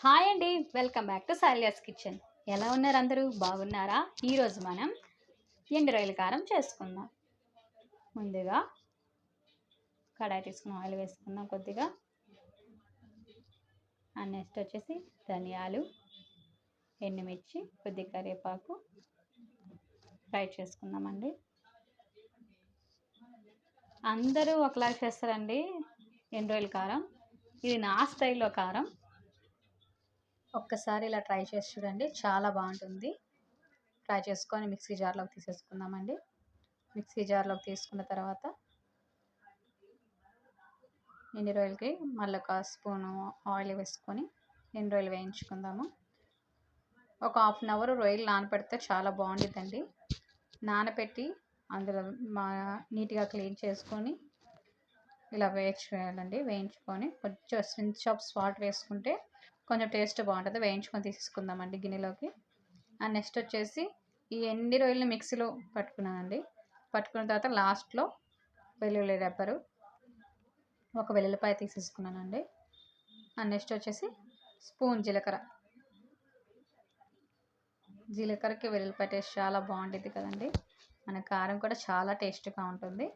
Hi అండి welcome back to సాలియాస్ kitchen. ఎలా ఉన్నారు అందరూ? బాగున్నారా? ఈరోజు మనం ఎండు రొయ్యల కారం చేసుకుందాం. ముందుగా కడాయి తీసుకుని ఆయిల్ వేసుకుందాం కొద్దిగా. నెక్స్ట్ వచ్చేసి ధనియాలు ఎండుమిర్చి కొద్ది కరివేపాకు. ఫ్రై చేసుకుందామండి. అందరూ ఒకలాగా చేస్తారండి ఎండు రొయ్యల కారం. ఇది నా స్టైల్లో కారం. ఒక్కసారి ఇలా ట్రై చేసి చూడండి. చాలా బాగుంటుంది. ట్రై చేసుకొని మిక్సీ జార్లోకి తీసేసుకుందామండి. మిక్సీ జార్లోకి తీసుకున్న తర్వాత ఎండు రొయ్యలకి మళ్ళీ ఒక స్పూను ఆయిల్ వేసుకొని ఎండు రోజులు వేయించుకుందాము. ఒక హాఫ్ అన్ అవర్ రొయ్యలు నానపెడితే చాలా బాగుంటుందండి నానబెట్టి అందులో మా నీట్గా క్లీన్ చేసుకొని ఇలా వేయించుకోవాలండి. వేయించుకొని కొంచెం స్వించ్ ఆఫ్ సాల్ట్ వేసుకుంటే కొంచెం టేస్ట్ బాగుంటుంది. వేయించుకొని తీసుకుందామండి గిన్నెలోకి. అండ్ నెక్స్ట్ వచ్చేసి ఈ ఎన్ని రొయ్యలు మిక్సీలో పట్టుకున్నానండి. పట్టుకున్న తర్వాత లాస్ట్లో వెల్లుల్లి రెబ్బరు ఒక వెల్లుల్లిపాయ తీసేసుకున్నానండి. అండ్ నెక్స్ట్ వచ్చేసి స్పూన్ జీలకర్ర. జీలకర్రకి వెల్లుల్లిపాయ టేస్ట్ చాలా బాగుంటుంది కదండి. మన కారం కూడా చాలా టేస్ట్గా ఉంటుంది.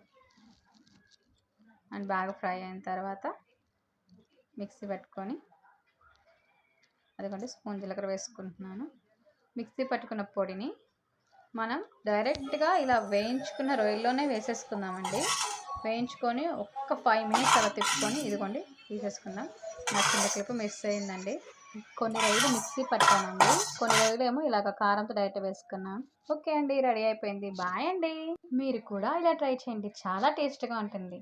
అండ్ బాగా ఫ్రై అయిన తర్వాత మిక్సీ పెట్టుకొని అదిగోండి స్పూన్ జీలకర్ర వేసుకుంటున్నాను. మిక్సీ పట్టుకున్న పొడిని మనం డైరెక్ట్గా ఇలా వేయించుకున్న రొయ్యల్లోనే వేసేసుకుందామండి. వేయించుకొని ఒక్క ఫైవ్ మినిట్స్ అలా తిప్పుకొని ఇదిగోండి తీసేసుకుందాం. నా చిన్న క్లిప్ మిస్ అయిందండి. కొన్ని రోజులు మిక్సీ పట్టానండి. కొన్ని రోజులు ఏమో ఇలాగ కారంతో డైరెక్ట్ వేసుకున్నాం. ఓకే అండి రెడీ అయిపోయింది. బాయ్ అండి. మీరు కూడా ఇలా ట్రై చేయండి. చాలా టేస్ట్గా ఉంటుంది.